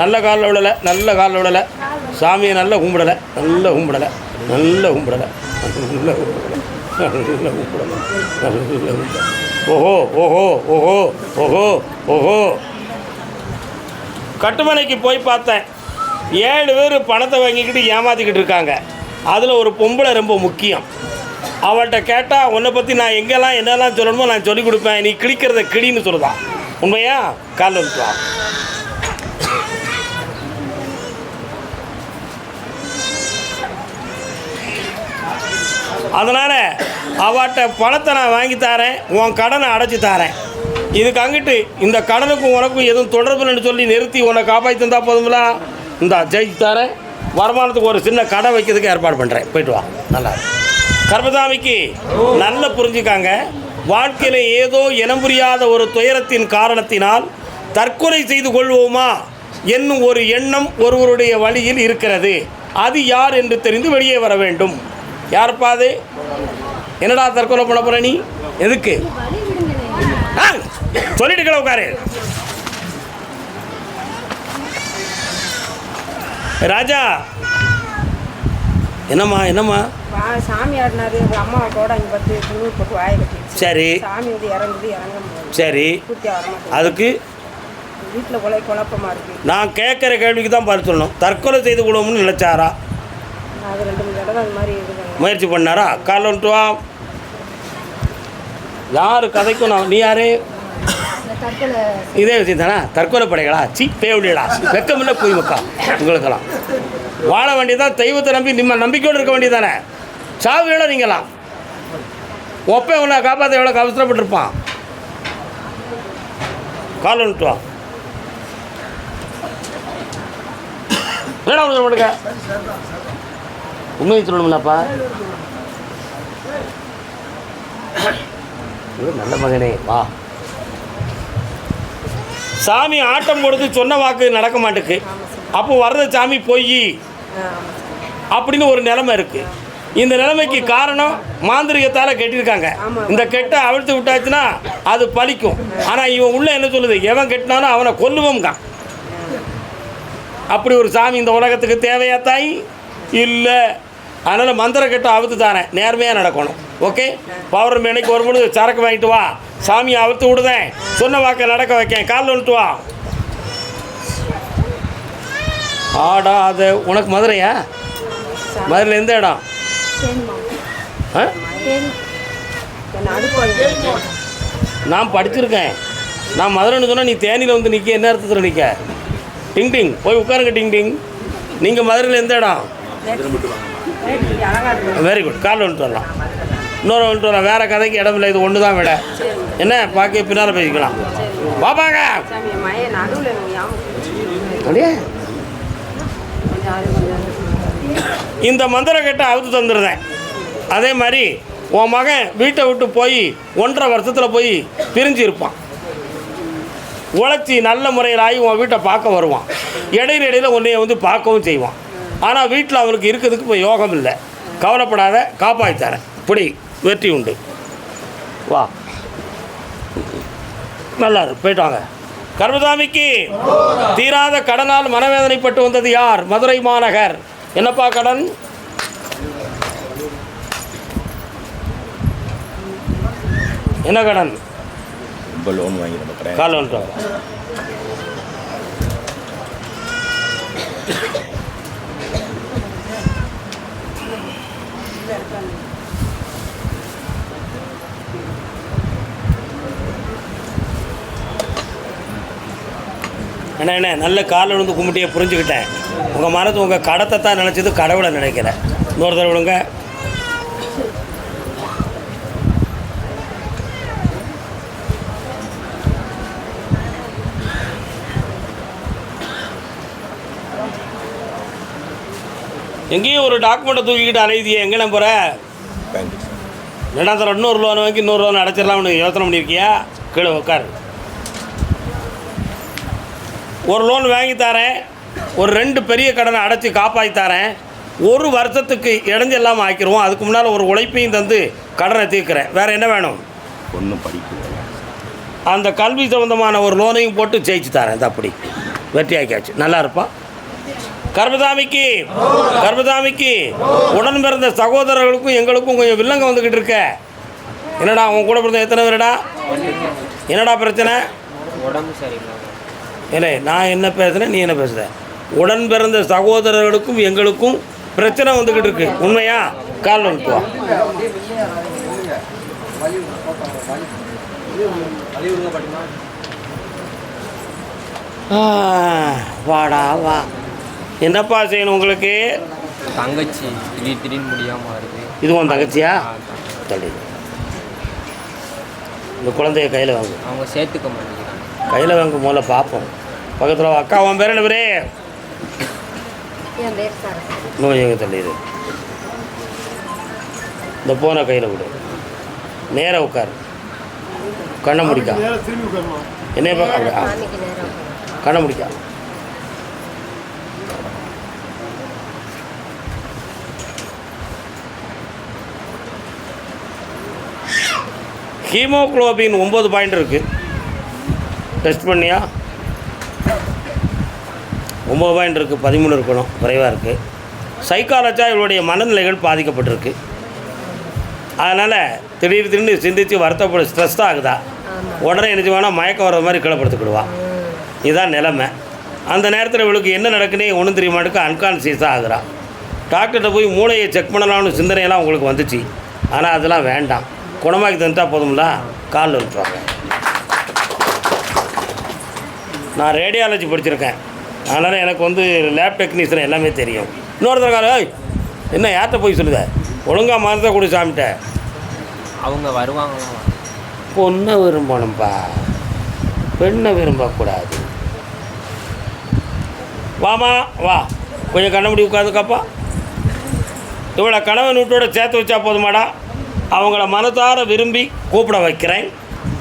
நல்ல காலில் விடலை நல்ல காலில் விடலை. சாமியை நல்லா கும்பிடலை நல்லா கும்பிடலை நல்லா கும்பிடலை நல்லா கும்பிடலை நல்லா கும்பிடலை நல்லா கும்பிடலை. ஓஹோ ஓஹோ ஓஹோ ஓஹோ ஓஹோ. கட்டுமனைக்கு போய் பார்த்தேன். ஏழு பேர் பணத்தை வாங்கிக்கிட்டு ஏமாற்றிக்கிட்டு இருக்காங்க. அதில் ஒரு பொம்பளை ரொம்ப முக்கியம். அவள்கிட்ட கேட்டால் உன்னை பற்றி நான் எங்கெல்லாம் என்னெல்லாம் சொல்லணுமோ நான் சொல்லிக் கொடுப்பேன். நீ கிழிக்கிறத கிளின்னு சொல்லுதான் உண்மையா? காலில் இருக்கலாம் அதனால் அவட்ட பணத்தை நான் வாங்கி தரேன் உன் கடனை அடைச்சி தரேன். இதுக்கு அங்கிட்டு இந்த கடனுக்கும் உனக்கும் எதுவும் தொடர்பு இல்லைன்னு சொல்லி நிறுத்தி உன்னை காப்பாற்றி தந்தால் போதுங்களா? இந்த ஜெயிச்சு தரேன். வருமானத்துக்கு ஒரு சின்ன கடை வைக்கிறதுக்கு ஏற்பாடு பண்ணுறேன் போயிட்டு வா. நல்லா கர்மசாமிக்கு நல்லா புரிஞ்சுக்காங்க. வாழ்க்கையில் ஏதோ இனம் புரியாத ஒரு துயரத்தின் காரணத்தினால் தற்கொலை செய்து கொள்வோமா என்னும் ஒரு எண்ணம் ஒருவருடைய வழியில் இருக்கிறது. அது யார் என்று தெரிந்து வெளியே வர வேண்டும். யாருப்பா அது? என்னடா தற்கொலை பண்ண போற நீ? எதுக்கு? ஆ, சொல்லிட்டு கிட உட்காரு. ராஜா. என்னம்மா என்னம்மா? சாமி ஆடினாரு. அம்மா கூட அங்கே பார்த்து துணி போட்டு வாயை கட்டிடுச்சு சரி. சாமி வந்து இறங்குது இறங்க சரி. பூர்த்தி அதுக்கு? வீட்டில் கொலை குழப்பமா இருக்கு. நான் கேட்குற கேள்விக்கு தான் பதில் சொல்லணும். தற்கொலை செய்து கொள்வோம்னு நினைச்சாரா? நான் அது ரெண்டு மூணு தடவை அந்த மாதிரி முயற்சி பண்ணாரா? கால் வா யார் கதைக்கும் நான் நீ யாரு? இதே விஷயம் தானே? தற்கொலை படைகளா? சி பேவடியடா வெக்கமில்ல போய் மக்கா. உங்களுக்கெல்லாம். வாழ வேண்டியதான் தெய்வத்தை நம்பி நம்ம நம்பிக்கையோடு இருக்க வேண்டியதானே சாவுகள நீங்களாம் ஒப்ப உன்னை காப்பாற்ற எவ்வளோ அவசரப்பட்டிருப்பான்? கால் ஒன்று வா என்னடா பண்ணுங்க? உண்மையை சொல்லணும்லப்பா. நல்ல மகனே வா. சாமி ஆட்டம் கொடுத்து சொன்ன வாக்கு நடக்க மாட்டேக்கு. அப்போ வர்றது சாமி பொய். அப்படின்னு ஒரு நிலைமை இருக்கு. இந்த நிலைமைக்கு காரணம் மாந்திரிகத்தால் கெட்டியிருக்காங்க இந்த கெட்டை அவிழ்த்து விட்டாச்சுன்னா அது பழிக்கும். ஆனால் இவன் உள்ள என்ன சொல்லுது? எவன் கெட்டினாலும் அவனை கொல்லுவோம்கா அப்படி ஒரு சாமி இந்த உலகத்துக்கு தேவையா தாய்? இல்லை. அதனால் மந்திர கெட்ட அவுத்து தாரேன். நேர்மையாக நடக்கணும். ஓகே பௌர்ணமி அன்னைக்கு முழு சரக்கு வாங்கிட்டு வா. சாமியை அவுத்து விடுதேன். சொன்ன வாக்கை நடக்க வைக்கேன். காலில் வந்துட்டு வா. ஆடாத உனக்கு மதுரையா? மதுரையில் எந்த இடம்? ஆ? நான் படிச்சிருக்கேன். நான் மதுரைன்னு சொன்னால் நீ தேனியில் வந்து நிற்க என்ன அர்த்தத்தில் நிற்க டிங் டிங். போய் உட்காருங்க டிங் டிங். நீங்கள் மதுரையில் எந்த இடம்? வெரி குட் காலில் வந்துட்டு வரலாம். இன்னொரு வந்துட்டு வரலாம். வேறு கதைக்கு இடம் இல்லை. இது ஒன்று தான் விட. என்ன? பார்க்க பின்னால் பேசிக்கலாம். பாப்பாங்க இந்த மந்திரம் கட்ட அவுத்து தந்துருந்தேன். அதே மாதிரி உன் மகன் வீட்டை விட்டு போய் ஒன்றரை வருஷத்தில் போய் பிரிஞ்சு இருப்பான் உழைச்சி நல்ல முறையில் ஆகி உன் வீட்டை பார்க்க வருவான். இடையில இடையில உன்னைய வந்து பார்க்கவும் செய்வான். ஆனால் வீட்டில் அவனுக்கு இருக்கிறதுக்கு இப்போ யோகம் இல்லை. கவலைப்படாத காப்பாற்றி தரேன். இப்படி வெற்றி உண்டு. வா. நல்லா இருக்கு போயிட்டு வாங்க. கர்மசாமிக்கு தீராத கடனால் மனவேதனைப்பட்டு வந்தது யார்? மதுரை மாநகர். என்னப்பா கடன்? என்ன கடன்? லோன் வாங்கி கால் வந்துட்டு அண்ணா என்ன நல்ல காலில் விழுந்து கும்பிட்டியை புரிஞ்சுக்கிட்டேன். உங்கள் மனது உங்கள் கடத்தை தான் நினச்சது கடவுளை நினைக்கிறேன் இன்னொரு தடவை விடுங்க எங்கேயும் ஒரு டாக்குமெண்ட்டை தூக்கிக்கிட்டு அலையுதியே எங்கே போகிற பேங்க் ரெண்டாயிரத்தில் இன்னொரு லோன் வாங்கி இன்னொரு லோன் அடைச்சிடலாம்னு யோசனை பண்ணியிருக்கியா? கீழே உட்காரு ஒரு லோன் வாங்கி தரேன். ஒரு ரெண்டு பெரிய கடனை அடைச்சி காப்பாற்றி தரேன். ஒரு வருஷத்துக்கு இடைஞ்ச இல்லாமல் ஆக்கிடுவோம் அதுக்கு முன்னால் ஒரு உழைப்பையும் தந்து கடனை தீர்க்கிறேன். வேறு என்ன வேணும்? ஒன்றும் படிப்பு அந்த கல்வி சம்மந்தமான ஒரு லோனையும் போட்டு ஜெயிச்சு தரேன். இது அப்படி. வெற்றி ஆக்கியாச்சு. நல்லா இருப்பா? கர்மசாமிக்கு கர்மசாமிக்கு உடன் பிறந்த சகோதரர்களுக்கும் எங்களுக்கும் கொஞ்சம் வில்லங்க வந்துக்கிட்டு இருக்க. என்னடா உன் கூட பிறந்த எத்தனை பேருடா? என்னடா பிரச்சனை? உடம்பு சரியில்லை. இல்லை நான் என்ன பேசுகிறேன் நீ என்ன பேசுகிற உடன் பிறந்த சகோதரர்களுக்கும் எங்களுக்கும் பிரச்சனை வந்துக்கிட்டு இருக்கு. உண்மையா? கால் வந்துட்டு வா. ஆ, வாடா வா. என்னப்பா செய்யணும் உங்களுக்கு? தங்கச்சி திடீர் திடீர்னு முடியாமல் வருது. இது உன் தங்கச்சியா? தள்ளி. இந்த குழந்தைய கையில் வாங்கு. அவங்க சேர்த்துக்க மாட்டேங்கிறாங்க. கையில் வாங்க முதல்ல பார்ப்போம் பக்கத்தில் அக்கா உன் பேர் என்ன பேரே? என் பேர் சார் இன்னும் எங்கே தள்ளிடு இந்த போனை கையில் விடு நேராக உட்காரு. கண்ணை முடிக்கா. என்ன நேரம் கண்ணை முடிக்கா. ஹீமோகுளோபின் ஒம்பது பாயிண்ட் இருக்குது டெஸ்ட் பண்ணியா? ஒம்பது பாயிண்ட் இருக்குது பதிமூணு இருக்கணும் குறைவாக இருக்குது சைக்காலஜியாக இவளுடைய மனநிலைகள் பாதிக்கப்பட்டிருக்கு. அதனால் திடீர் திடீர்னு சிந்தித்து வருத்தப்பட ஸ்ட்ரெஸ் ஆகுதா? உடனே என்ன வேணால் மயக்கம் வர்ற மாதிரி கிளப்படுத்திக்கிடுவா இதுதான் நிலைமை. அந்த நேரத்தில் இவளுக்கு என்ன நடக்குன்னே ஒன்றும் தெரிய மாட்டுக்கு அன்கான்சியஸாக ஆகுறா. டாக்டர்கிட்ட போய் மூளையை செக் பண்ணலாம்னு சிந்தனையெல்லாம் உங்களுக்கு வந்துச்சு. ஆனால் அதெல்லாம் வேண்டாம். குணமாக்கி தந்துட்டா போதும்ல? காலில் விட்டுருவாங்க. நான் ரேடியாலஜி படிச்சிருக்கேன். அதனால் எனக்கு வந்து லேப் டெக்னீஷியன் எல்லாமே தெரியும். இன்னொருத்தர் கால "ஏய், என்ன யார்கிட்ட போய் சொல்லுத? ஒழுங்காக மருந்தை கொடு சாமிட்ட. அவங்க வருவாங்களாம் பொண்ணை விரும்பணும்பா. பெண்ணை விரும்பக்கூடாது. வாமா வா. கொஞ்சம் கண்ண முடி உட்காந்துக்கப்பா. இவளை கணவன் வீட்டோட சேர்த்து வச்சா போதுமாடா. அவங்கள மனதார விரும்பி கூப்பிட வைக்கிறேன்.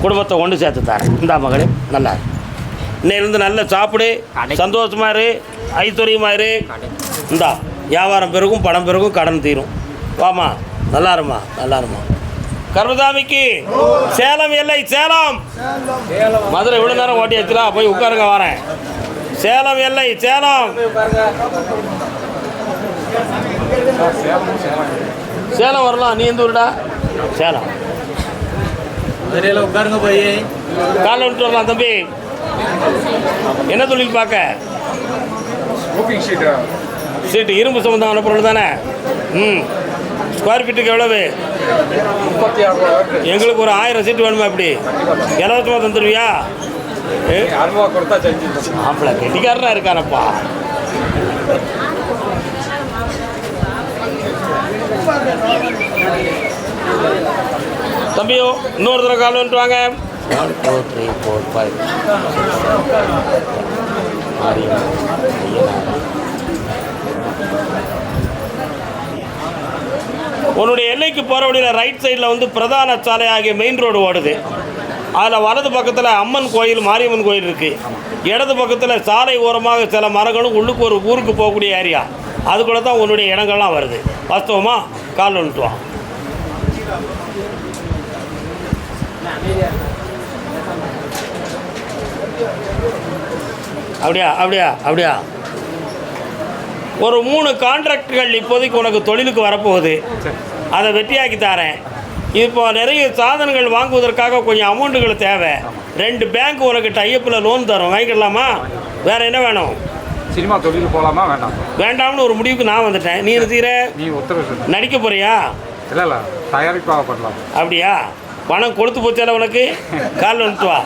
குடும்பத்தை ஒன்று சேர்த்து தரேன். இந்தா மகளே நல்லா இரு. இன்னையிலேருந்து நல்லா சாப்பிடு. கடை- சந்தோஷமா இரு. ஐஸ்வர்யமா இரு. இந்தா வியாபாரம் பெருகும் பணம் பெருகும் கடன் தீரும். வாமா நல்லா இருமா நல்லா இருமா. கர்மசாமிக்கு சேலம் எல்லை சேலம். மதுரை இவ்வளோ நேரம் ஓட்டி வச்சுலா போய் உட்காருங்க வரேன். சேலம் எல்லை சேலம். சேலம் வரலாம் நீ எந்த ஊருடா? சேலம். மதுரையில் உட்காருங்க போய். காலைல விட்டு வரலாம் தம்பி. என்ன தொழில் பார்க்க? சீட்டு இரும்பு சம்மந்தமான பொருள் தானே? ம். ஸ்கொயர் ஃபீட்டுக்கு எவ்வளவு? எங்களுக்கு ஒரு ஆயிரம் சீட்டு வேணுமா இப்படி? இலவசமாக தந்துடுவியா ஏ? அறுநூறுவா கொடுத்தா செஞ்சு மாப்பிள்ள கெட்டிக்காரனா இருக்கானப்பா. தம்பியோ இன்னொரு தடவை கால் வந்துட்டு வாங்க ஒன் த்ரீ ஃபோர் ஃபைவ் உன்னுடைய எல்லைக்கு போகிற வழியில் ரைட் சைடில் வந்து பிரதான சாலை ஆகிய மெயின் ரோடு ஓடுது. அதில் வலது பக்கத்தில் அம்மன் கோயில் மாரியம்மன் கோயில் இருக்குது இடது பக்கத்தில் சாலை ஓரமாக சில மரங்களும் உள்ளுக்கு ஒரு ஊருக்கு போகக்கூடிய ஏரியா அதுக்குள்ளே தான் உன்னுடைய இடங்கள்லாம் வருது. வாஸ்தவமா கால் வந்துட்டு அப்படியா அப்படியா அப்படியா? ஒரு மூணு கான்ட்ராக்டுகள் இப்போதைக்கு உனக்கு தொழிலுக்கு வரப்போகுது. அதை வெற்றியாக்கி தரேன். இப்போ நிறைய சாதனங்கள் வாங்குவதற்காக கொஞ்சம் அமௌண்ட்டுகள் தேவை. ரெண்டு பேங்க் உனக்கு டைப்பில் லோன் தரும். வாங்கிக்கலாமா? வேற என்ன வேணும்? சினிமா தொழில் போகலாமா வேண்டாம். வேண்டாம்னு ஒரு முடிவுக்கு நான் வந்துட்டேன். நீ இருக்கிற நீ உத்தரவு நடிக்க போறியா? இல்லை இல்லை. தயாரிப்பாக பண்ணலாம். அப்படியா? பணம் கொடுத்து போச்சால உனக்கு? கால் வந்துட்டு வா.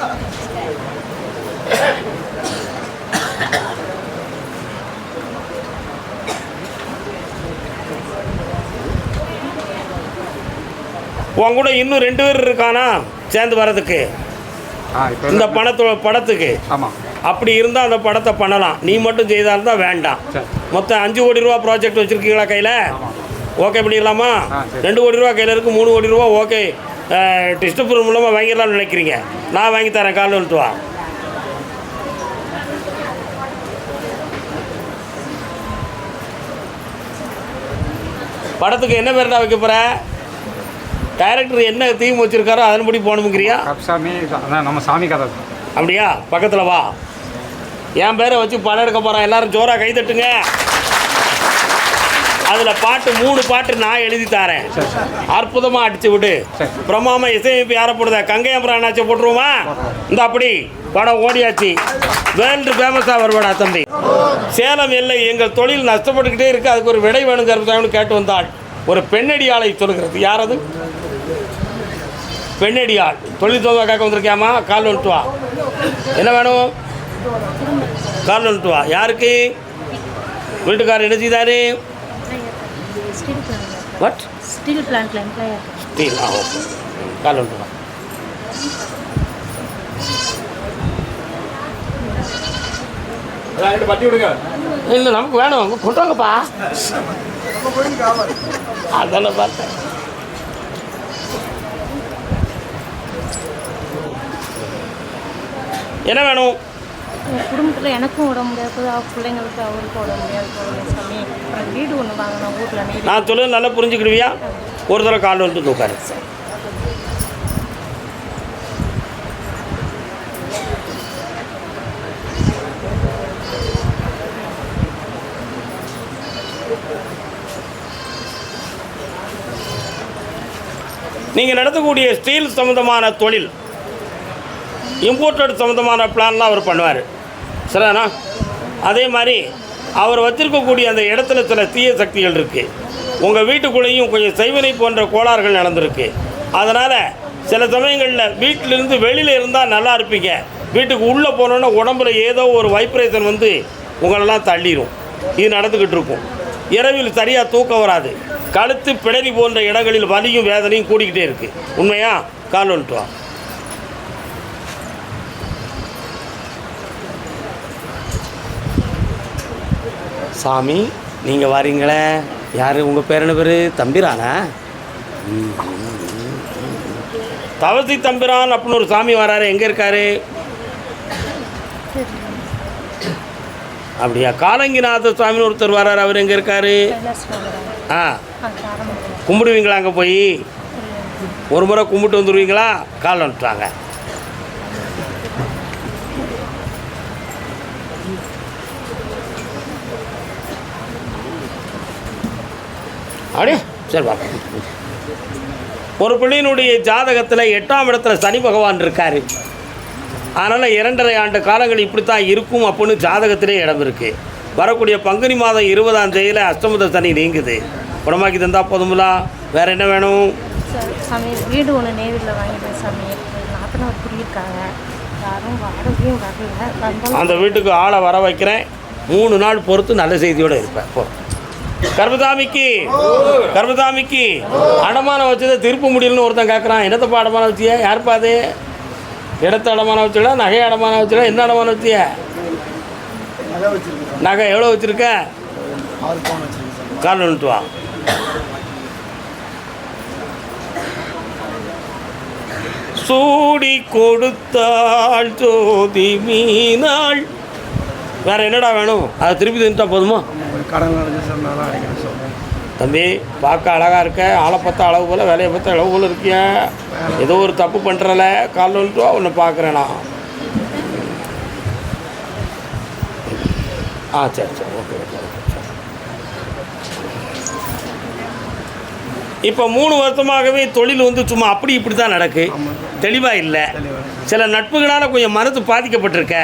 உன் கூட இன்னும் ரெண்டு பேர் இருக்கானா? சேர்ந்து வர்றதுக்கு. இந்த பணத்தோட படத்துக்கு. அப்படி இருந்தால் அந்த படத்தை பண்ணலாம். நீ மட்டும் செய்தா இருந்தால் வேண்டாம். மொத்தம் அஞ்சு கோடி ரூபா ப்ராஜெக்ட் வச்சுருக்கீங்களா கையில்? ஓகே பண்ணிடலாமா. ரெண்டு கோடி ரூபா கையில் இருக்குது மூணு கோடி ரூபா ஓகே டிஸ்டர்பர் மூலமாக வாங்கிடலாம்னு நினைக்கிறீங்க. நான் வாங்கி தரேன் கால் வா. படத்துக்கு என்ன பேர்டா வைக்க போகிற டைரக்டர் என்ன தீம் வச்சுருக்காரோ அதன்படி போகணுங்கிறியா அதான் நம்ம சாமி கதை. அப்படியா? பக்கத்தில் வா. என் பேரை வச்சு படம் எடுக்க போகிறேன் எல்லாரும் ஜோராக கை தட்டுங்க. அதில் பாட்டு மூணு பாட்டு நான் எழுதி தரேன். அற்புதமாக அடிச்சு விடு. சரி. பிரமாம இசையமைப்பு யாரை போடுத? கங்கையம்பரம் அண்ணாச்சி போட்டுருவோமா? இந்த அப்படி. படம் ஓடியாச்சு. வேர்ல்டு ஃபேமஸாக வருவாடா தம்பி. சேலம் எல்லை எங்கள் தொழில் நஷ்டப்பட்டுக்கிட்டே இருக்கு. அதுக்கு ஒரு விடை வேணும் கருப்பசாமின்னு கேட்டு வந்தாள். ஒரு பெண்ணடியாளை சொல்லுகிறது. யார் அது பெண்ணடியாள். தொழில் தோங்க கேட்க வந்திருக்கியாமா கால் வந்துட்டு வா. என்ன வேணும்? கால் வந்துட்டு வா. யாருக்கு? வீட்டுக்காரர் என்ன செய்தாரு? ஸ்டீல் பிளான்ட் வாட் ஸ்டீல் பிளான்ட்ல எம்ப்ளாயர் ஸ்டீல் ஆ ஓகே. கால் வந்துட்டு வா. இல்லை நமக்கு வேணும். கொண்டு வாங்கப்பா. அதானே பார்த்தேன். என்ன வேணும்? குடும்பத்தில் எனக்கும் விட முடியாது பிள்ளைங்களுக்கு அவருக்கு விட முடியாது சாமி. அப்புறம் வீடு ஒன்று வாங்கணும் ஊரில் நான் சொல்லுறது நல்லா புரிஞ்சுக்கிடுவியா? ஒரு தடவை கால் வந்துட்டு உட்காரு. நீங்கள் நடத்தக்கூடிய ஸ்டீல் சம்மந்தமான தொழில் இம்போர்ட்டட் சம்மந்தமான பிளான்லாம் அவர் பண்ணுவார். சரிண்ணா அதே மாதிரி அவர் வச்சிருக்கக்கூடிய அந்த இடத்துல சில தீய சக்திகள் இருக்குது உங்கள் வீட்டுக்குள்ளேயும் கொஞ்சம் செய்வினை போன்ற கோளாறுகள் நடந்திருக்கு. அதனால் சில சமயங்களில் வீட்டிலிருந்து வெளியில் இருந்தால் நல்லா இருப்பீங்க. வீட்டுக்கு உள்ளே போனோன்னா உடம்புல ஏதோ ஒரு வைப்ரேஷன் வந்து உங்களெல்லாம் தள்ளிடும் இது நடந்துக்கிட்டு இருக்கும். இரவில் சரியாக தூக்கம் வராது. கழுத்து பிடரி போன்ற இடங்களில் வலியும் வேதனையும் கூடிக்கிட்டே இருக்குது உண்மையாக கால் வந்துட்டு சாமி நீங்கள் வரீங்களே. யார்? உங்கள் பேர் என்ன பேர்? தம்பிரானா? தவசி தம்பிரான் அப்படின்னு ஒரு சாமி வராரு. எங்கே இருக்காரு? அப்படியா? காலங்கிநாத சுவாமின்னு ஒருத்தர் வராரு. அவர் எங்கே இருக்காரு? ஆ. கும்பிடுவீங்களா அங்கே போய்? ஒரு முறை கும்பிட்டு வந்துடுவீங்களா கால் வந்துட்டாங்க அப்படியே? சரி பாப்பா ஒரு பிள்ளையினுடைய ஜாதகத்தில் எட்டாம் இடத்துல சனி பகவான் இருக்கார். அதனால் இரண்டரை ஆண்டு காலங்கள் இப்படித்தான் இருக்கும் அப்படின்னு ஜாதகத்திலே இடம் இருக்குது வரக்கூடிய பங்குனி மாதம் இருபதாம் தேதியில் அஷ்டமத சனி நீங்குது. குணமாக்கி தந்தா போதுங்களா வேற என்ன வேணும்? வீடு ஒன்று நேரில் வாங்கிட்டேன் சாமி. நாத்தனார் குடியிருக்காங்க. யாரும் வரல. அந்த வீட்டுக்கு ஆளை வர வைக்கிறேன். மூணு நாள் பொறுத்து நல்ல செய்தியோடு இருப்பேன். போ. கர்மதாமிக்கு கர்மதாமிக்கு அடமானம் வச்சதை திருப்ப முடியலன்னு ஒருத்தன் கேட்குறான் என்னத்தப்பா அடமானம் வச்சியா? யாருப்பா அது? இடத்த அடமானம் வச்சுடா நகை அடமானம் வச்சுடா என்ன அடமானம் வச்சிய? நகை எவ்வளோ வச்சுருக்க? கால் நின்றுட்டு வா. சூடி கொடுத்தாள் ஜோதி மீனாள். வேற என்னடா வேணும்? அதை திருப்பி தின்ட்டா போதுமா? கடன் தம்பி பார்க்க அழகாக இருக்க. ஆளை பார்த்தா அளவு போல் வேலையை பார்த்தா அளவு போல் இருக்கிய? ஏதோ ஒரு தப்பு பண்ணுறல கால் வந்துட்டு உன்னை பார்க்குறேன் நான். ஆ சரி சரி ஓகே. இப்போ மூணு வருஷமாகவே தொழில் வந்து சும்மா அப்படி இப்படி தான் நடக்கு தெளிவாக இல்லை. சில நட்புகளால் கொஞ்சம் மனது பாதிக்கப்பட்டிருக்க.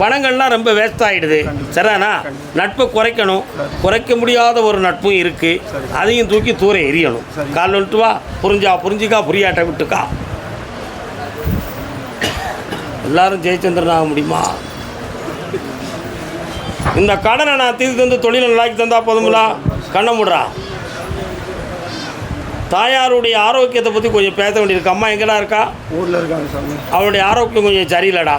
பணங்கள்லாம் ரொம்ப வேஸ்ட் ஆகிடுது சரிதானா? நட்பை குறைக்கணும். குறைக்க முடியாத ஒரு நட்பும் இருக்குது அதையும் தூக்கி தூர எரியணும் கால் வந்துட்டு வா. புரிஞ்சா புரிஞ்சுக்கா புரியாட்ட விட்டுக்கா. எல்லாரும் ஜெயச்சந்திரன் ஆக முடியுமா? இந்த கடனை நான் தீர்த்து தந்து தொழிலை நல்லாக்கி தந்தா போதுங்களா கண்ணை முடுறா. தாயாருடைய ஆரோக்கியத்தை பற்றி கொஞ்சம் பேச வேண்டியிருக்கு. அம்மா எங்கடா இருக்கா? ஊரில் இருக்காங்க அவளுடைய ஆரோக்கியம் கொஞ்சம் சரியில்லைடா.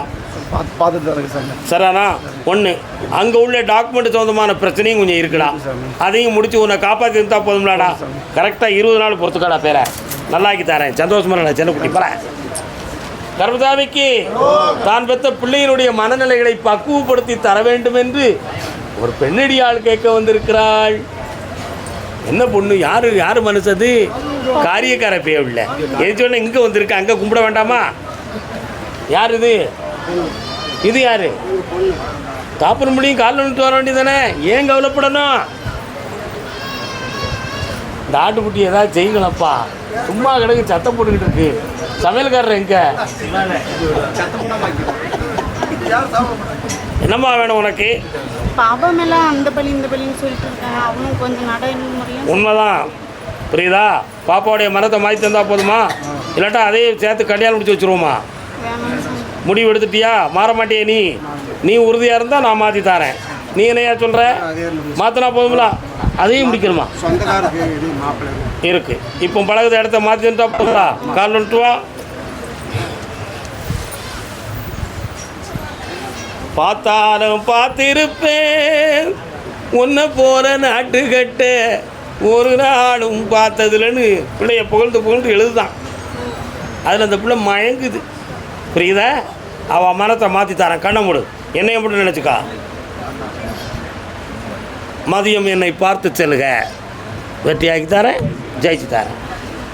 பார்த்து பார்த்துட்டு தான் இருக்கு சாமி சரிண்ணா ஒன்று அங்கே உள்ள டாக்குமெண்ட் சம்மந்தமான பிரச்சனையும் கொஞ்சம் இருக்குடா. அதையும் முடிச்சு உன்னை காப்பாற்றி இருந்தா போதும்லாடா. கரெக்டாக இருபது நாள் பொறுத்துக்காடா பேரை. நல்லாக்கி தரேன். சந்தோஷமா செல்லக்குட்டி. போகிறேன் கர்மதாமிக்கு தான் பெற்ற பிள்ளையினுடைய மனநிலைகளை பக்குவப்படுத்தி தர வேண்டும் என்று ஒரு பெண்ணடியாள் கேட்க வந்திருக்கிறாள். என்ன பொண்ணு? யாரு யாரு மனசது? காரியக்கார உள்ள. எது சொன்ன இங்கே வந்திருக்க அங்கே கும்பிட வேண்டாமா? யார் இது? இது யாரு? சாப்பிட முடியும் காலில் விட்டு வர வேண்டியதானே ஏன் கவலைப்படணும்? இந்த ஆட்டுக்குட்டி ஏதாவது செய்யலப்பா சும்மா கிடக்கு சத்தம் போட்டுக்கிட்டு இருக்கு. சமையல்காரர் எங்க? என்னம்மா வேணும் உனக்கு? பாபம் எல்லாம் அந்த பலி இந்த பலின்னு சொல்லிட்டு இருக்காங்க. அவனும் கொஞ்சம் நடைமுறையும் உண்மைதான். புரியுதா? பாப்பாவுடைய மரத்தை மாற்றி தந்தா போதுமா? இல்லாட்டா அதையும் சேர்த்து கல்யாணம் முடிச்சு வச்சுருவோமா? முடிவு எடுத்துட்டியா மாற மாட்டியே நீ. நீ உறுதியாக இருந்தால் நான் மாற்றி தரேன். நீ என்னையா சொல்கிற மாற்றினா போதுங்களா அதையும் முடிக்கணுமா? இருக்குது இப்போ பழகுத இடத்த மாற்றி தந்தா போதுங்களா கால் வந்துட்டு பார்த்தாலும் பார்த்திருப்பேன். உன்னை போற நாட்டுக்கட்ட ஒரு நாளும் பார்த்ததுலன்னு பிள்ளைய புகழ்ந்து புகழ்ந்து எழுதுதான். அதில் அந்த பிள்ளை மயங்குது. புரியுதா? அவள் மனத்தை மாற்றி தரேன் கண்ணை மூடு. என்னைய மட்டும் நினச்சிக்கா. மதியம் என்னை பார்த்து செல்லுக. வெட்டியாக்கி தரேன் ஜெயிச்சு தரேன்.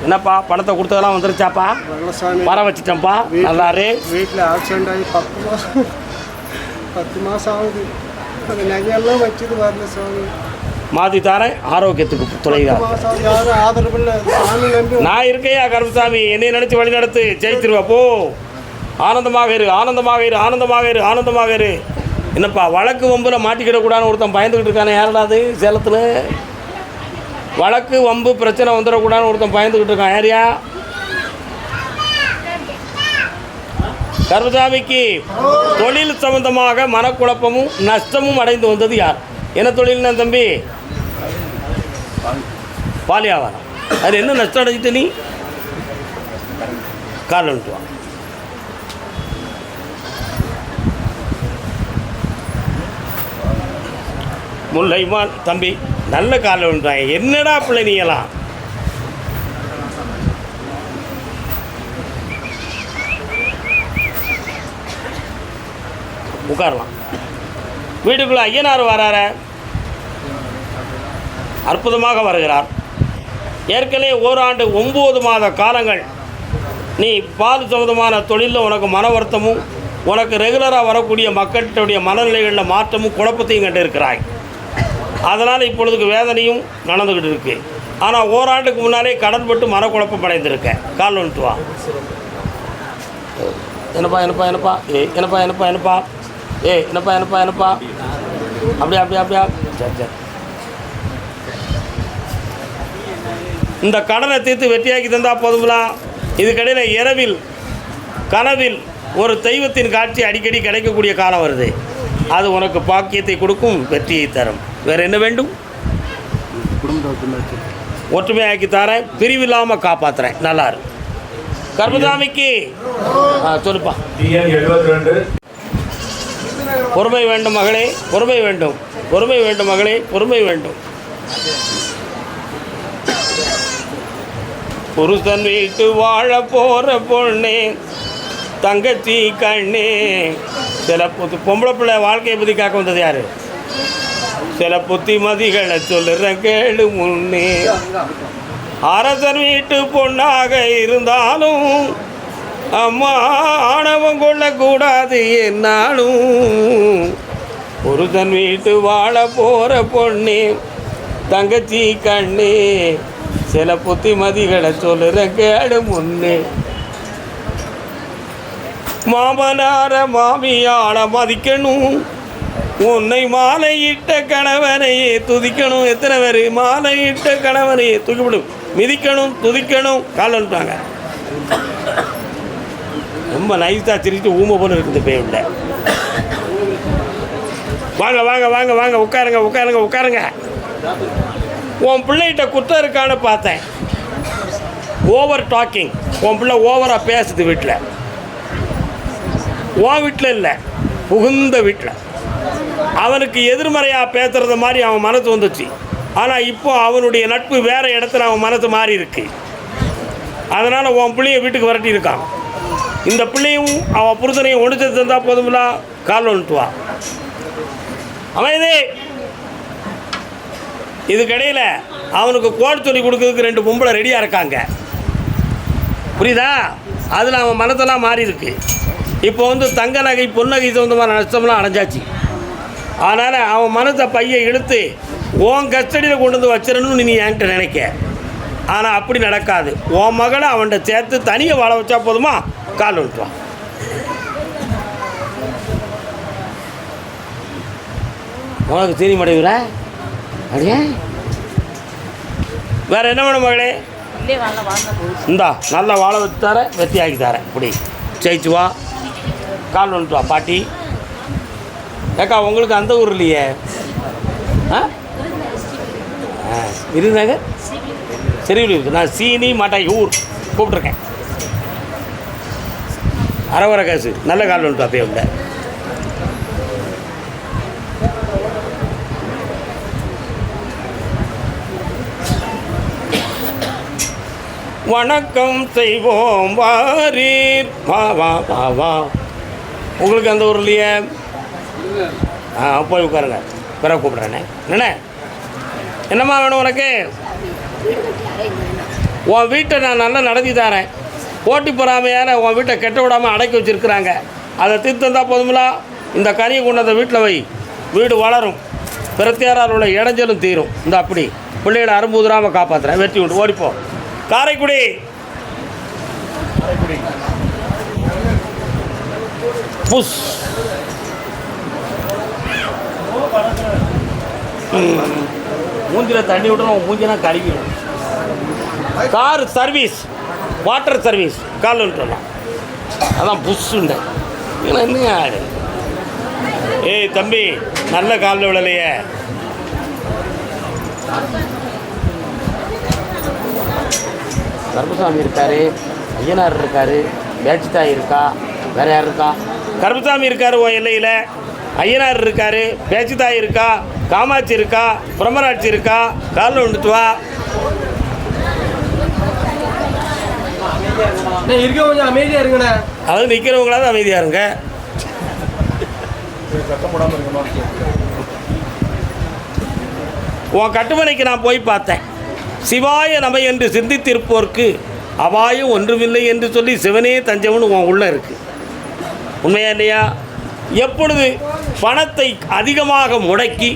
என்னப்பா பணத்தை கொடுத்ததெல்லாம் வந்துருச்சாப்பா? வர வச்சிட்டேன்ப்பா நல்லாரு. வீட்டில் ஆக்சிடென்ட் ஆகி பத்து மாதம் பத்து மாதம் ஆகுது. அந்த நகையெல்லாம் வச்சது வரல சாமி மாற்றி தரேன் ஆரோக்கியத்துக்கு நம்பி நான் இருக்கையா கருப்பசாமி என்னை நினச்சி வழி நடத்து ஜெயிச்சிருவா போ. ஆனந்தமாக இரு ஆனந்தமாக இரு ஆனந்தமாக இரு ஆனந்தமாக இரு. என்னப்பா வழக்கு வம்பில் மாட்டிக்கிடக்கூடாதுன்னு ஒருத்தன் பயந்துக்கிட்டு இருக்கானே யாரடா அது? சேலத்தில்? வழக்கு வம்பு பிரச்சனை வந்துடக்கூடாதுன்னு ஒருத்தன் பயந்துக்கிட்டு இருக்கான் ஏரியா கருதாமிக்கு தொழில் சம்பந்தமாக மனக்குழப்பமும் நஷ்டமும் அடைந்து வந்தது யார்? என்ன தொழில்னா தம்பி? பாலியாவாரம் அது என்ன நஷ்டம் அடைஞ்சிட்டு நீ? கால் வந்துட்டு முல்லைமான் தம்பி நல்ல காலில் வந்துட்டாங்க. என்னடா பிள்ளை நீங்களாம் உட்காரலாம். வீட்டுக்குள்ள ஐயனார் வரார. அற்புதமாக வருகிறார். ஏற்கனவே ஓராண்டு ஒம்பது மாத காலங்கள் நீ பால் சம்மந்தமான தொழிலில் உனக்கு மன வருத்தமும் உனக்கு ரெகுலராக வரக்கூடிய மக்களுடைய மனநிலைகளில் மாற்றமும் குழப்பத்தையும் கண்டிருக்கிறாய். அதனால் இப்பொழுதுக்கு வேதனையும் நடந்துக்கிட்டு இருக்கு. ஆனால் ஓராண்டுக்கு முன்னாலே கடன்பட்டு மனக்குழப்பம் அடைந்திருக்கேன். கால் வந்துட்டு வா. என்னப்பா என்னப்பா என்னப்பா? ஏ என்னப்பா என்னப்பா என்னப்பா? ஏ என்னப்பா என்னப்பா என்னப்பா? அப்படியா அப்படியா அப்படியா? சரி சரி. இந்த கடனை தீர்த்து வெற்றியாக்கி தந்தால் போதுங்களா இதுக்கடையில் இரவில் கனவில் ஒரு தெய்வத்தின் காட்சி அடிக்கடி கிடைக்கக்கூடிய காலம் வருது. அது உனக்கு பாக்கியத்தை கொடுக்கும் வெற்றியை தரும். வேற என்ன வேண்டும்? ஒற்றுமையாக்கி தரேன் பிரிவில்லாமல் காப்பாத்துறேன். நல்லா இருக்கு கர்மதாமிக்கு சொல்லுப்பா. பொறுமை வேண்டும் மகளே பொறுமை வேண்டும். பொறுமை வேண்டும் மகளே பொறுமை வேண்டும். புருஷன் வீட்டு வாழ போற பொண்ணே தங்கச்சி கண்ணே. சில பொம்பளை பிள்ளை வாழ்க்கையை பற்றி காக்க வந்தது யாரு? சில புத்திமதிகளை சொல்லுற கேளு முன்னே. அரசன் வீட்டு பொண்ணாக இருந்தாலும் அம்மா ஆணவம் கொள்ளக்கூடாது என்னாலும். ஒருத்தன் வீட்டு வாழ போகிற பொண்ணே தங்கச்சி கண்ணே. சில புத்திமதிகளை சொல்லுற கேடு முன்னே. மாமனார மாமியாள மதிக்கணும். உன்னை மாலையிட்ட கணவனையே துதிக்கணும். எத்தனை பேர்? மாலையிட்ட கணவனையே தூக்கிவிடும் மிதிக்கணும் துதிக்கணும். கால் வந்துட்டாங்க ரொம்ப நைஸாக சிரிச்சுட்டு ஊமை போல இருக்குது பேவில்லை வாங்க வாங்க வாங்க வாங்க உட்காருங்க உட்காருங்க உட்காருங்க. உன் பிள்ளைகிட்ட குற்றம் இருக்கான்னு பார்த்தேன். ஓவர் டாக்கிங் உன் பிள்ளை ஓவராக பேசுது வீட்டில். உன் வீட்டில் இல்லை. புகுந்த வீட்டில். அவனுக்கு எதிர்மறையாக பேசுறது மாதிரி அவன் மனசு வந்துச்சு. ஆனால் இப்போ அவனுடைய நட்பு வேற இடத்துல அவன் மனசு மாறி இருக்கு. அதனால் உன் பிள்ளைய வீட்டுக்கு விரட்டி இருக்கான். இந்த பிள்ளையும் அவன் புருஷனையும் ஒன்று தந்தால் தந்தா போதுமில்ல கால் வந்துட்டு அவன் அமைதி. இதுக்கிடையில் அவனுக்கு கோல் சொல்லி கொடுக்கறதுக்கு ரெண்டு பொம்பளை ரெடியாக இருக்காங்க. புரியுதா? அதில் அவன் மனத்தெல்லாம் மாறி இருக்கு. இப்போ வந்து தங்க நகை பொன்னகை சம்மந்தமான நஷ்டம்லாம் அடைஞ்சாச்சு. அதனால் அவன் மனசை பையை இழுத்து உன் கஸ்டடியில் கொண்டு வந்து வச்சிடணும்னு நீ என்கிட்ட நினைக்க. ஆனால் அப்படி நடக்காது. உன் மகளை அவன்கிட்ட சேர்த்து தனியாக வாழ வச்சா போதுமா? கால் விட்டுவான் உனக்கு தெரிய மாட்டேங்கிற அப்படியே? வேற என்ன வேணும் மகளே? இந்தா நல்லா வாழ வச்சு தரேன் வெத்தியாக்கி தரேன். இப்படி ஜெயிச்சு வா. கால் வந்துட்டு வா பாட்டி. ஏக்கா உங்களுக்கு அந்த ஊர் இல்லையே ஆ? ஆ, விருதுநகர்? செரிவிலூர் நான் சீனி மாட்டாய் ஊர் கூப்பிட்ருக்கேன் அரவரை காசு. நல்ல கால் ஒன்று அப்படியே உள்ள. வணக்கம் செய்வோம் வாரீர். வா வா வா வா. உங்களுக்கு அந்த ஊர் இல்லையே ஆ போய் உட்காருங்க. பிறகு கூப்பிட்றேண்ணே என்னண்ணே? என்னம்மா வேணும் உனக்கு? உன் வீட்டை நான் நல்லா நடத்தி தரேன். போட்டி பொறாமையார உன் வீட்டை கெட்ட விடாமல் அடக்கி வச்சுருக்குறாங்க. அதை தீர்த்து போதுமில்லா இந்த கனியை கொண்டு அந்த வீட்டில் வை. வீடு வளரும். பிரத்தியாரால் உள்ள இடைஞ்சலும் தீரும். இந்த அப்படி. பிள்ளைகளை அரும்புதுராமல் காப்பாற்றுறேன் வெற்றி விட்டு காரைக்குடி காரைக்குடி. புஷ். மூஞ்சியில் தண்ணி விட்டு உன் மூஞ்சினா கழுவிடும் car service water service call விட்டுலாம் அதான் புஷ்ஷுண்ட. என்ன ஆடு ஏய் தம்பி நல்ல காலில் விழலையே. கருப்புசாமி இருக்காரு ஐயனார் இருக்காரு பேச்சுத்தாய் இருக்கா வேற யார் இருக்கா? கருப்புசாமி இருக்காரு ஓ எல்லையில். ஐயனார் இருக்காரு பேச்சுத்தாய் இருக்கா காமாட்சி இருக்கா பிரம்மராட்சி இருக்கா காலில் வந்துட்டு வா இருக்க கொஞ்சம் அமைதியாக இருங்கண்ணே. அதாவது நிற்கிறவங்களாவது அமைதியாக இருங்க. உன் கட்டுமனைக்கு நான் போய் பார்த்தேன். சிவாய நமை என்று சிந்தித்திருப்போர்க்கு அபாயம் ஒன்றுமில்லை என்று சொல்லி சிவனே தஞ்சவன் உன் உள்ள இருக்கு. உண்மையா இல்லையா? எப்பொழுது பணத்தை அதிகமாக முடக்கி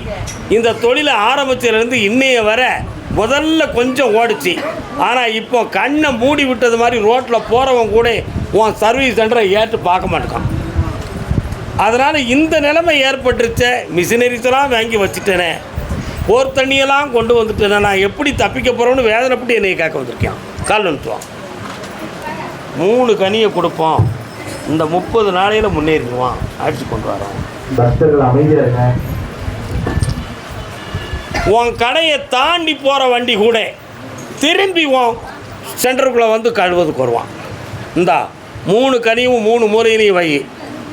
இந்த தொழிலை ஆரம்பிச்சதுலேருந்து இன்னைய வர முதல்ல கொஞ்சம் ஓடிச்சு. ஆனால் இப்போ கண்ணை மூடி விட்டது மாதிரி ரோட்டில் போகிறவன் கூட உன் சர்வீஸ் சென்டரை ஏற்று பார்க்க மாட்டேக்கான் அதனால் இந்த நிலைமை ஏற்பட்டுருச்ச மிஷினரிஸெல்லாம் வாங்கி வச்சுட்டேனே. போர் தண்ணியெல்லாம் கொண்டு வந்துட்டேனே. நான் எப்படி தப்பிக்க போகிறோன்னு வேதனைப்பட்டு என்னை கேட்க வந்திருக்கேன். கால் வந்துட்டுவான் மூணு கனியை கொடுப்போம் இந்த முப்பது நாளையில் முன்னேறிடுவான். அடிச்சு கொண்டு வரோம் பக்தர்கள் அமைதியா இருங்க. உன் கடையை தாண்டி போகிற வண்டி கூட திரும்பி உன் சென்டருக்குள்ளே வந்து கழுவதுக்கு வருவான். இந்தா மூணு கனியும் மூணு மூலையிலையும் வை.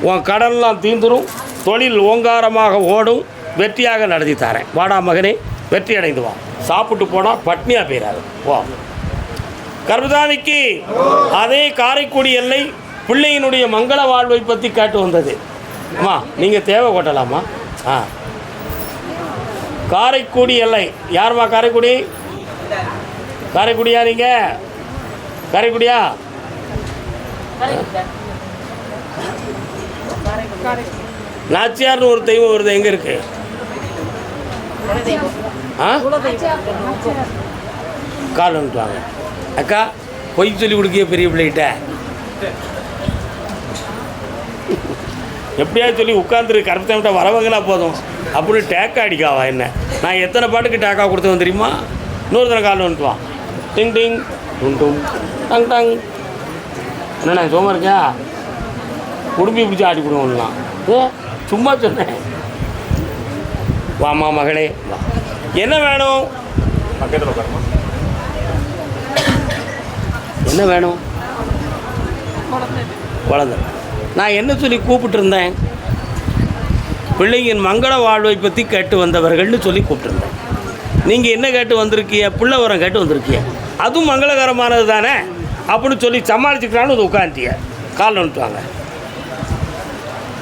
உன் கடன்லாம் தீந்துரும் தொழில் ஓங்காரமாக ஓடும் வெற்றியாக நடத்தி தரேன். வாடா மகனே வெற்றி அடைந்து வா. சாப்பிட்டு போனால் பட்னியாக போயிடாது வா. கர்மசாமிக்கு அதே காரைக்குடி எல்லை பிள்ளையினுடைய மங்கள வாழ்வை பற்றி கேட்டு வந்தது. அம்மா நீங்கள் தேவை கொட்டலாமா? ஆ. காரைக்குடி எல்லை. யாருமா காரைக்குடி? காரைக்குடியா நீங்கள் காரைக்குடியா? நாச்சியார்னு ஒரு தெய்வம் வருது. எங்கே இருக்கு? ஆ? கால் வந்துட்டாங்க. அக்கா பொய் சொல்லி கொடுக்கிய பெரிய பிள்ளைகிட்ட. எப்படியாவது சொல்லி உட்காந்துரு கருப்பத்தமிட்ட வரவங்களா போதும். அப்படின்னு டேக்கா அடிக்காவா என்ன? நான் எத்தனை பாட்டுக்கு டேக்கா கொடுத்தவன் தெரியுமா? இன்னொரு தடவை கால் வந்துட்டு வா. டிங் டிங் டும் டும் டங் டங். என்னண்ணா சோமா இருக்கியா? குடும்பி பிடிச்சி ஆட்டி கொடுவோம்லாம் ஏ சும்மா சொன்னேன். வாமா மகளே. வா. என்ன வேணும்? பக்கத்தில் உட்காருமா. என்ன வேணும்? குழந்தை. நான் என்ன சொல்லி கூப்பிட்டுருந்தேன்? பிள்ளைங்கின் மங்கள வாழ்வை பற்றி கேட்டு வந்தவர்கள்னு சொல்லி கூப்பிட்டுருந்தேன். நீங்கள் என்ன கேட்டு வந்திருக்கீங்க? பிள்ளை உரம் கேட்டு வந்திருக்கீங்க. அதுவும் மங்களகரமானது தானே? அப்படின்னு சொல்லி சமாளிச்சுக்கலான்னு அது உட்காந்துட்டிய கால் வந்துட்டுவாங்க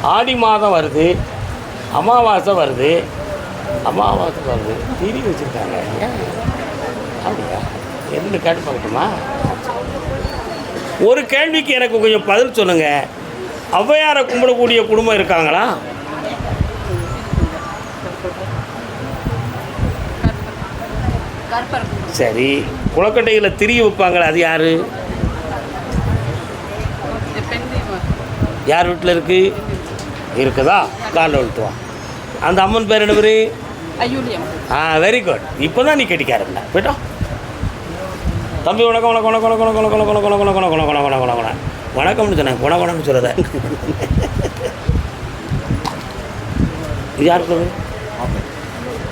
ஆடி மாதம் வருது. அமாவாசை வருது. அமாவாசை வருது. திரி வச்சுருக்காங்க. அப்படியா? என்ன கேட்டு பார்க்கட்டுமா? ஒரு கேள்விக்கு எனக்கு கொஞ்சம் பதில் சொல்லுங்கள் ஔவையாரை கும்பிடக்கூடிய குடும்பம் இருக்காங்களா? சரி குளக்கட்டையில் திரிய வைப்பாங்களா? அது யார்? யார் வீட்டில் இருக்கு? இருக்குதா? காலில் விழுத்துவான் அந்த அம்மன் பேர் என்ன பேர் ஆ வெரி குட் இப்போ தான் நீ கட்டிக்காரங்களா போயிட்டோம் தம்பி வணக்கம் வணக்கம் வணக்கம் வணக்கம் வணக்கம் வணக்கம் வணக்கம் வணக்கம் வணக்கம் வணக்கம் வணக்கம் வணக்கம் வணக்கம் வணக்கம்னு சொன்னேன் குண குணம்னு சொல்கிறத இது யார் பேர்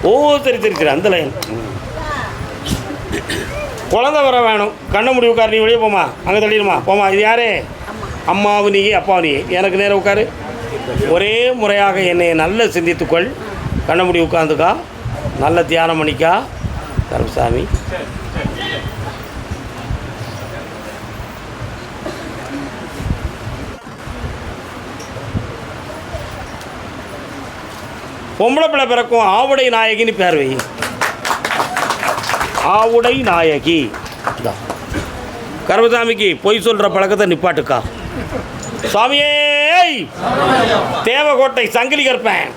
ஓ சரி சரி சரி அந்த லைன் குழந்தை வர வேணும் கண்ணை முடி உட்காரு நீ வெளியே போமா அங்கே தள்ளிடுமா போமா இது யாரு அம்மாவு நீ அப்பாவு நீ எனக்கு நேரம் உட்காரு ஒரே முறையாக என்னை நல்ல சிந்தித்துக்கொள் கண்ணை முடி உட்காந்துக்கா நல்ல தியானம் பண்ணிக்கா கருப்பசாமி பொம்பளை பிள்ளை பிறக்கும் ஆவுடை நாயகின்னு பேர் வை. ஆவுடை நாயகி. கருமசாமிக்கு பொய் சொல்கிற பழக்கத்தை நிப்பாட்டுக்கா. சுவாமியே தேவகோட்டை சங்கிலி கற்பேன்.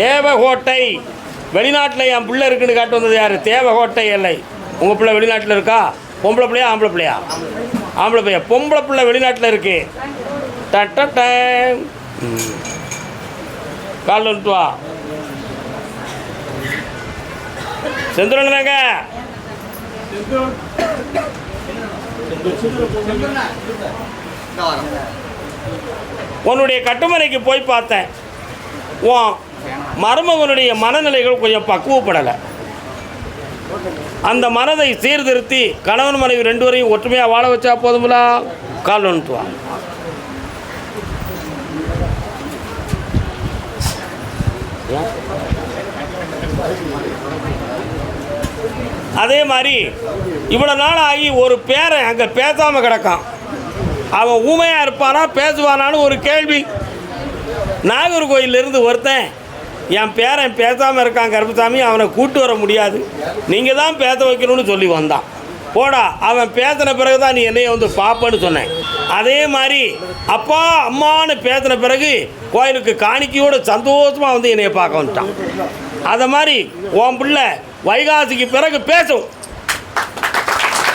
தேவகோட்டை வெளிநாட்டில் என் பிள்ளை இருக்குன்னு காட்டு வந்தது யார்? தேவகோட்டை எல்லை. உங்கள் பிள்ளை வெளிநாட்டில் இருக்கா? பொம்பளை பிள்ளையா ஆம்பளை பிள்ளையா? ஆம்பளை பிள்ளையா பொம்பளை பிள்ளை வெளிநாட்டில் இருக்கு. டட்ட கால் வந்துட்டு வா. செந்துரங்க உன்னுடைய கட்டுமனைக்கு போய் பார்த்தேன். உன் மருமகனுடைய மனநிலைகள் கொஞ்சம் பக்குவப்படலை. அந்த மனதை சீர்திருத்தி கணவன் மனைவி ரெண்டு வரையும் ஒற்றுமையாக வாழ வச்சா போதும்ல? கால் வந்துட்டு வா ஏன்? அதே மாதிரி இவ்வளோ நாள் ஆகி ஒரு பேரன் அங்கே பேசாமல் கிடக்கான். அவன் ஊமையாக இருப்பானா பேசுவானான்னு ஒரு கேள்வி. நாகர்கோயிலிருந்து ஒருத்தன் என் பேரன் பேசாமல் இருக்கான் கருப்பசாமி அவனை கூட்டு வர முடியாது. நீங்கள் தான் பேச வைக்கணும்னு சொல்லி வந்தான். போடா அவன் பேசின பிறகு தான் நீ என்னைய வந்து பாப்பன்னு சொன்னேன். அதே மாதிரி அப்பா அம்மான்னு பேசின பிறகு கோயிலுக்கு காணிக்கையோடு சந்தோஷமாக வந்து என்னைய பார்க்க வந்துட்டான். அதை மாதிரி உன் பிள்ளை வைகாசிக்கு பிறகு பேசும்.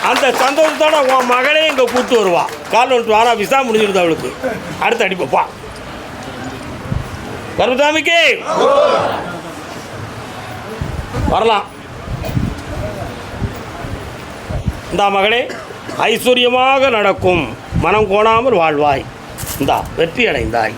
அந்த சந்தோஷத்தோட உன் மகளே இங்கே கூப்பிட்டு வருவா. கால் வந்துட்டு வாரா விசா முடிஞ்சிருது அவளுக்கு. அடுத்து அடிப்பப்பா கருமசாமிக்கு வரலாம். இந்தா மகளே ஐஸ்வர்யமாக நடக்கும் மனம் கோணாமல் வாழ்வாய். இந்தா வெற்றி அடைந்தாய்